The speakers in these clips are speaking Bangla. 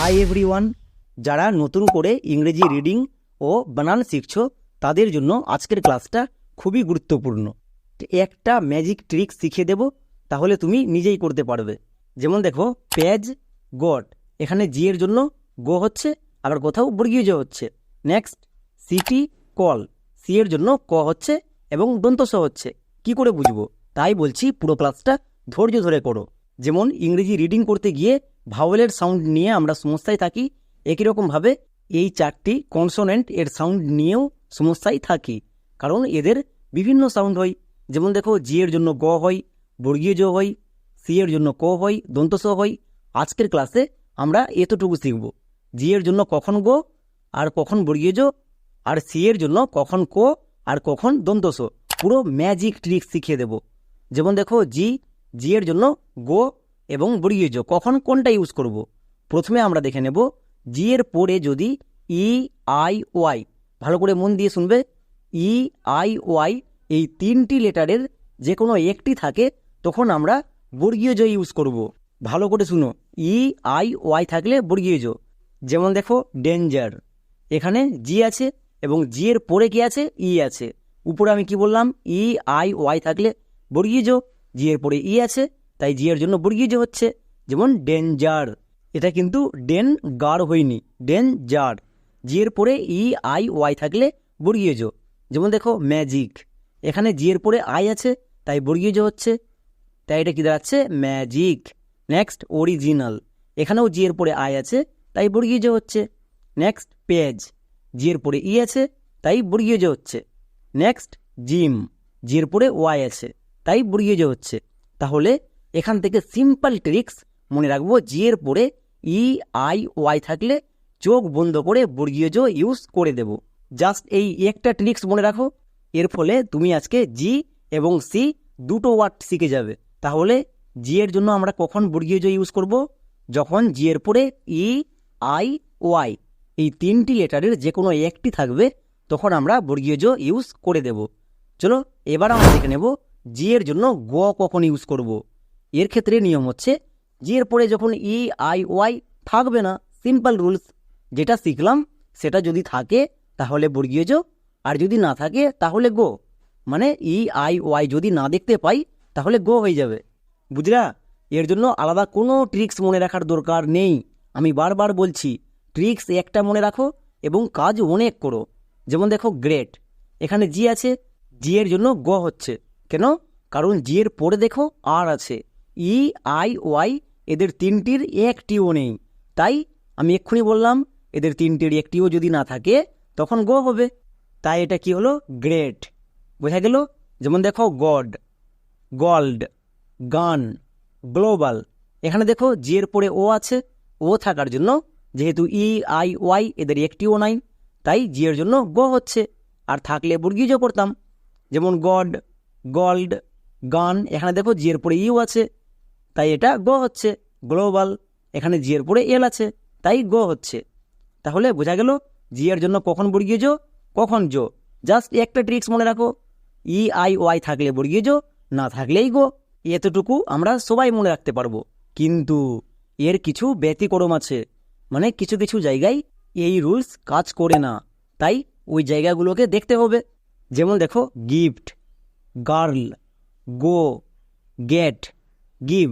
হাই এভরিওয়ান যারা নতুন করে ইংরেজি রিডিং ও বানান শিখছো, তাদের জন্য আজকের ক্লাসটা খুবই গুরুত্বপূর্ণ। একটা ম্যাজিক ট্রিক শিখিয়ে দেব, তাহলে তুমি নিজেই করতে পারবে। যেমন দেখো পেজ গড এখানে জি এর জন্য গো হচ্ছে, আবার কোথাও বর্গীয় জ হচ্ছে। নেক্সট সিটি কল সি এর জন্য ক হচ্ছে এবং দন্তস হচ্ছে। কি করে বুঝব? তাই বলছি পুরো ক্লাসটা ধৈর্য ধরে করো। যেমন ইংরেজি রিডিং করতে গিয়ে ভাওয়েলের সাউন্ড নিয়ে আমরা সমস্যায় থাকি, একই রকমভাবে এই চারটি কনসোনেন্ট এর সাউন্ড নিয়েও সমস্যায় থাকি। কারণ এদের বিভিন্ন সাউন্ড হয়। যেমন দেখো, জি এর জন্য গ হয়, বর্গীয় জ হয়, সি এর জন্য ক হয় দন্তস হয়। আজকের ক্লাসে আমরা এতটুকু শিখব। জি এর জন্য কখন গো, আর কখন বর্গীয় জ, আর সি এর জন্য কখন কো, আর কখন দন্তস পুরো ম্যাজিক ট্রিক শিখিয়ে দেব। যেমন দেখো, জি জি এর জন্য গো এবং জ কখন কোনটা ইউজ করব? প্রথমে আমরা দেখে নেব জি এর পরে যদি ই আই ওয়াই ভালো করে মন দিয়ে শুনবে। ই আই ওয়াই এই তিনটি লেটারের যে কোনো একটি থাকে, তখন আমরা বর্গীয় জ ইউজ করব। ভালো করে শুনো ই আই ওয়াই থাকলে বর্গীয় জ যেমন দেখো ডেঞ্জার এখানে জি আছে এবং জি এর পরে কি আছে? ই আছে। উপরে আমি কি বললাম? ই আই ওয়াই থাকলে বর্গীয় জ জি এর পরে ই আছে তাই জি এর জন্য বর্গীয় জ হচ্ছে, যেমন ডেঞ্জার এটা কিন্তু ডেন গার হয়নি ডেঞ্জার জি এর পরে ই, আই, ওয়াই থাকলে বর্গীয় যেমন দেখো, ম্যাজিক। এখানে জিয়ের পরে আই আছে, তাই বর্গীয় হচ্ছে। তাই এটা কি দাঁড়াচ্ছে? ম্যাজিক। Next, original. এখানেও জিয়ের পরে আই আছে, তাই বর্গীয় হচ্ছে। Next, page. জিয়ের পরে ই আছে, তাই বর্গীয় জ হচ্ছে। Next, gym. জিয়ের পরে ওয়াই আছে, তাই বর্গীয় জ হচ্ছে। তাহলে এখান থেকে সিম্পল ট্রিক্স মনে রাখব জি এর পরে ই আই ওয়াই থাকলে চোখ বন্ধ করে বর্গীয় জ ইউজ করে দেব। জাস্ট এই একটা ট্রিক্স মনে রাখো। এর ফলে তুমি আজকে জি এবং সি দুটো ওয়ার্ড শিখে যাবে। তাহলে জি এর জন্য আমরা কখন বর্গীয় জ ইউজ করব? যখন জি এর পরে ই আই ওয়াই এই তিনটি লেটারের যে কোনো একটি থাকবে, তখন আমরা বর্গীয় জ ইউজ করে দেব। চলো, এবার আমরা দেখে নেব জি এর জন্য গ কখন ইউজ করব। এর ক্ষেত্রে নিয়ম হচ্ছে জি এর পরে যখন ই আই, ওয়াই থাকবে না, সিম্পল রুলস যেটা শিখলাম, সেটা যদি থাকে, তাহলে বর্গীয় জ আর যদি না থাকে, তাহলে গো। মানে ই, আই, ওয়াই যদি না দেখতে পাই, তাহলে গো হয়ে যাবে। বুঝলা? এর জন্য আলাদা কোনো ট্রিক্স মনে রাখার দরকার নেই। আমি বারবার বলছি, ট্রিক্স একটা মনে রাখো এবং কাজ অনেক করো। যেমন দেখো, গ্রেট। এখানে জি আছে, জি এর জন্য গ হচ্ছে। কেন? কারণ জি এর পরে দেখো, আর আছে। ই, আই, ওয়াই এদের তিনটির একটিও নেই। তাই আমি এক্ষুনি বললাম, এদের তিনটির একটিও যদি না থাকে, তখন গো হবে। তাই এটা কি হলো? গ্রেট। বোঝা গেল? যেমন দেখো, গড, গল্ড, গান, গ্লোবাল। এখানে দেখো, জি এর পরে ও আছে। ও থাকার জন্য যেহেতু ই, আই, ওয়াই এদের একটিও নাই, তাই জি এর জন্য গ হচ্ছে। আর থাকলে বর্গীজ করতাম যেমন গড, গল্ড, গান, এখানে দেখো, জি এর পরে ইউ আছে। তাই এটা গ হচ্ছে। গ্লোবাল, এখানে জি এর পরে এল আছে, তাই গ হচ্ছে। তাহলে বোঝা গেল, জি এর জন্য কখন বর্গীয় জো কখন জো জাস্ট একটা ট্রিক্স মনে রাখো, ই, আই, ওয়াই থাকলে বর্গীয় জো না থাকলেই গো। এতটুকু আমরা সবাই মনে রাখতে পারব। কিন্তু এর কিছু ব্যতিক্রম আছে মানে কিছু কিছু জায়গায় এই রুলস কাজ করে না। তাই ওই জায়গাগুলোকে দেখতে হবে। যেমন দেখো, gift, girl, go, get give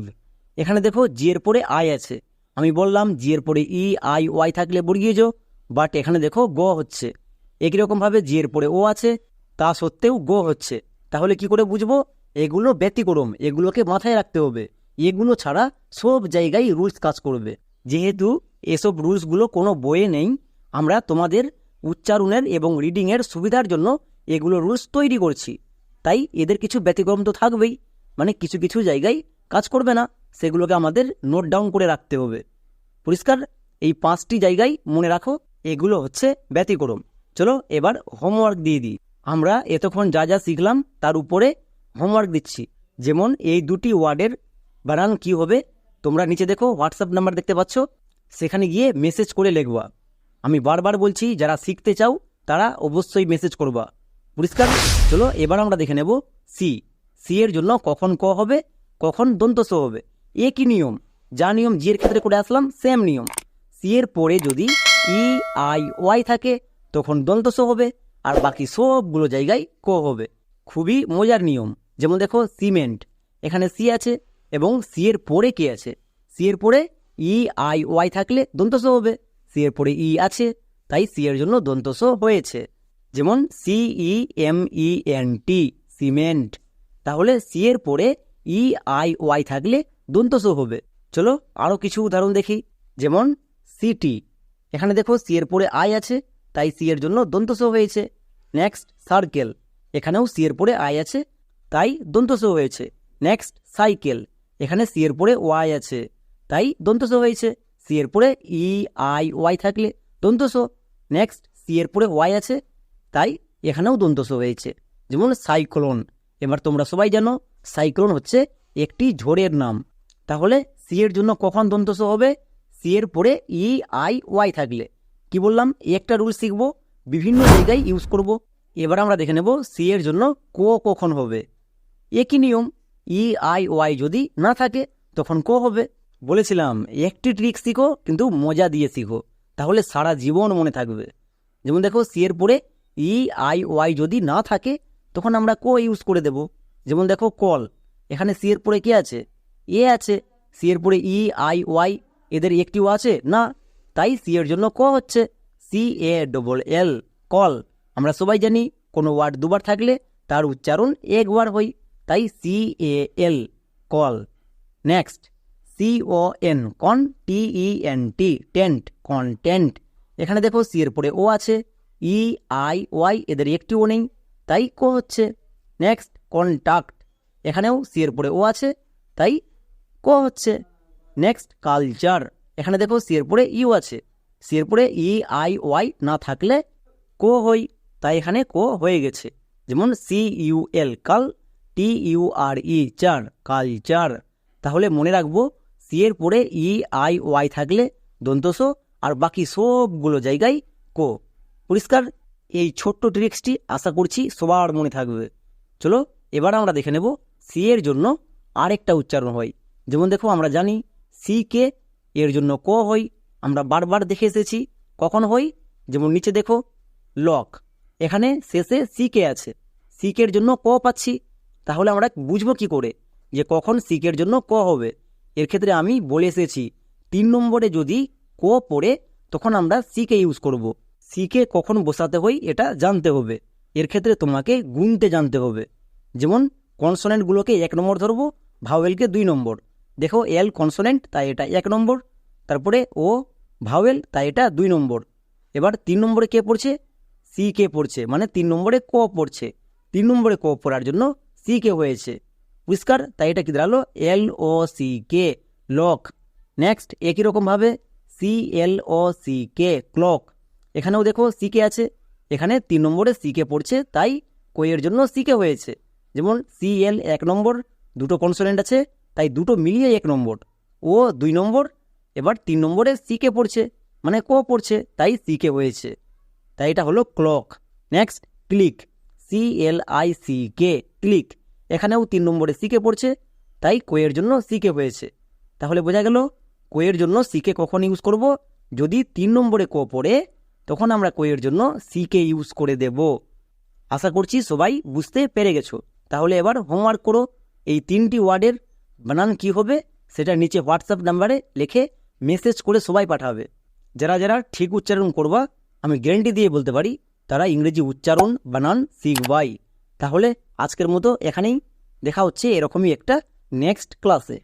এখানে দেখো জি এর পরে আই আছে। আমি বললাম জি এর পরে ই আই ওয়াই থাকলে বর্গীয় জো বাট এখানে দেখো গ হচ্ছে। একই রকমভাবে জি এর পরে ও আছে, তা সত্ত্বেও গো হচ্ছে। তাহলে কি করে বুঝব? এগুলো ব্যতিক্রম, এগুলোকে মাথায় রাখতে হবে। এগুলো ছাড়া সব জায়গায় রুলস কাজ করবে। যেহেতু এসব রুলসগুলো কোনো বইয়ে নেই, আমরা তোমাদের উচ্চারণের এবং রিডিংয়ের সুবিধার জন্য এগুলো রুলস তৈরি করছি। তাই এদের কিছু ব্যতিক্রম তো থাকবেই। মানে কিছু কিছু জায়গায় কাজ করবে না, সেগুলোকে আমাদের নোট ডাউন করে রাখতে হবে। পরিষ্কার? এই পাঁচটি জায়গায় মনে রাখো, এগুলো হচ্ছে ব্যতিক্রম। চলো এবার হোমওয়ার্ক দিয়ে দিই। আমরা এতক্ষণ যা যা শিখলাম, তার উপরে হোমওয়ার্ক দিচ্ছি। যেমন এই দুটি ওয়ার্ডের বানান কি হবে, তোমরা নিচে দেখো হোয়াটসঅ্যাপ নাম্বার দেখতে পাচ্ছ। সেখানে গিয়ে মেসেজ করে লিখবা। আমি বারবার বলছি, যারা শিখতে চাও, তারা অবশ্যই মেসেজ করবা। পরিষ্কার? চলো এবার আমরা দেখে নেব সি সি এর জন্য কখন ক হবে কখন দন্ত স হবে? একই নিয়ম? যা নিয়ম জি এর ক্ষেত্রে করে আসলাম, সেম নিয়ম। সি এর পরে যদি ই, আই, ওয়াই থাকে, তখন দন্তস হবে, আর বাকি সবগুলো জায়গায় ক হবে। খুবই মজার নিয়ম। যেমন দেখো, সিমেন্ট। এখানে সি আছে, এবং সি এর পরে কে আছে? সি এর পরে ই, আই, ওয়াই থাকলে দন্তস হবে। সি এর পরে ই আছে, তাই সি এর জন্য দন্তস হয়েছে। যেমন C, E, M, E, N, T, cement. তাহলে সি এর পরে ই, আই, ওয়াই থাকলে দন্তস হবে। চলো আরও কিছু উদাহরণ দেখি। যেমন সিটি এখানে দেখো সি এর পরে আই আছে, তাই সি এর জন্য দন্তস হয়েছে। নেক্সট সার্কেল এখানেও সি এর পরে আই আছে, তাই দন্তস হয়েছে। নেক্সট সাইকেল এখানে সি এর পরে ওয়াই আছে, তাই দন্তস হয়েছে। সি এর পরে ই আই ওয়াই থাকলে দন্তস নেক্সট সি এর পরে ওয়াই আছে, তাই এখানেও দন্তস হয়েছে। যেমন সাইক্লোন এবার তোমরা সবাই জানো সাইক্লোন হচ্ছে একটি ঝড়ের নাম। তাহলে সি এর জন্য কখন দন্তস হবে? সি এর পরে ই আই ওয়াই থাকলে। কি বললাম? একটা রুল শিখব, বিভিন্ন জায়গায় ইউজ করব। এবার আমরা দেখে নেব সি এর জন্য কো কখন হবে। একই নিয়ম ই আই ওয়াই যদি না থাকে, তখন কো হবে। বলেছিলাম, একটি ট্রিক শিখো, কিন্তু মজা দিয়ে শিখো। তাহলে সারা জীবন মনে থাকবে। যেমন দেখো সি এর পরে ই আই ওয়াই যদি না থাকে, তখন আমরা কো ইউজ করে দেব। যেমন দেখো কল, এখানে সি এর পরে কি আছে? এ আছে। সি এর পরে ই, আই, ওয়াই, এদের একটিও আছে? না। তাই সি এর জন্য ক হচ্ছে? C, A, double L, call. আমরা সবাই জানি কোনো ওয়ার্ড দুবার থাকলে তার উচ্চারণ একবার হই তাই C, A, L, call. Next. C, O, N, con, T, E, N, T, tent content এখানে দেখো সি এর পরে ও আছে। ই, আই, ওয়াই, এদের একটিও নেই। তাই কো হচ্ছে? নেক্সট। কন্টাক্ট এখানেও সি এর পরে ও আছে, তাই কো হচ্ছে নেক্সট কালচার এখানে দেখো সি এর পরে ইউ আছে। সি এর পরে ই আই ওয়াই না থাকলে কো হই, তাই এখানে কো হয়ে গেছে। যেমন সি ইউ এল কাল টি ইউ আর ই চার কালচার তাহলে মনে রাখব সি এর পরে ই আই ওয়াই থাকলে দন্তস আর বাকি সবগুলো জায়গায় কো পরিষ্কার? এই ছোট্ট ট্রিক্সটি আশা করছি সবার মনে থাকবে। চলো এবার আমরা দেখে নেব সি এর জন্য আরেকটা উচ্চারণ হয়। যেমন দেখো, আমরা জানি সি কে এর জন্য ক হই আমরা বারবার দেখে এসেছি, কখন হই যেমন নিচে দেখো লক এখানে শেষে সি কে আছে। সিকের জন্য ক পাচ্ছি। তাহলে আমরা বুঝব কি করে? যে কখন সিকের জন্য ক হবে। এর ক্ষেত্রে আমি বলে এসেছি, তিন নম্বরে যদি ক পড়ে, তখন আমরা সিকে ইউজ করব। সিকে কখন বসাতে হই এটা জানতে হবে। এর ক্ষেত্রে তোমাকে গুনতে জানতে হবে। যেমন কনসোনেন্টগুলোকে এক নম্বর ধরবো ভাওয়েলকে দুই নম্বর। দেখো এল কনসোনেন্ট তাই এটা এক নম্বর। তারপরে ও ভাওয়েল তাই এটা দুই নম্বর। এবার তিন নম্বরে কে পড়ছে? সি কে পড়ছে। মানে তিন নম্বরে ক পড়ছে। তিন নম্বরে ক পড়ার জন্য সি কে হয়েছে। পরিষ্কার তাই এটা কি দাঁড়াল? L O C K lock next একই রকমভাবে C L O C K clock এখানেও দেখো সি কে আছে। এখানে তিন নম্বরে সি কে পড়ছে, তাই কইয়ের জন্য সি কে হয়েছে। যেমন সি এল এক নম্বর, দুটো কনসোনেন্ট আছে, তাই দুটো মিলিয়ে এক নম্বর। ও দুই নম্বর, এবার তিন নম্বরে সি কে পড়ছে মানে ক পড়ছে, তাই সি কে হয়েছে। তাই এটা হলো clock next click C L I C K click এখানেও তিন নম্বরে সিকে পড়ছে, তাই কোয়ের জন্য সিকে হয়েছে। তাহলে বোঝা গেল কোয়ের জন্য সিকে কখন ইউজ করব? যদি তিন নম্বরে কো পড়ে, তখন আমরা কোয়ের জন্য সিকে ইউজ করে দেব। আশা করছি সবাই বুঝতে পেরে গেছো। তাহলে এবার হোমওয়ার্ক করো। এই তিনটি ওয়ার্ডের বানান কি হবে সেটা নিচে হোয়াটসঅ্যাপ নাম্বারে লিখে মেসেজ করে সবাই পাঠাবে। যারা যারা ঠিক উচ্চারণ করবা, আমি গ্যারেন্টি দিয়ে বলতে পারি, তারা ইংরেজি উচ্চারণ বানান শিখবাই। তাহলে আজকের মতো এখানেই। দেখা হচ্ছে এরকমই একটা নেক্সট ক্লাসে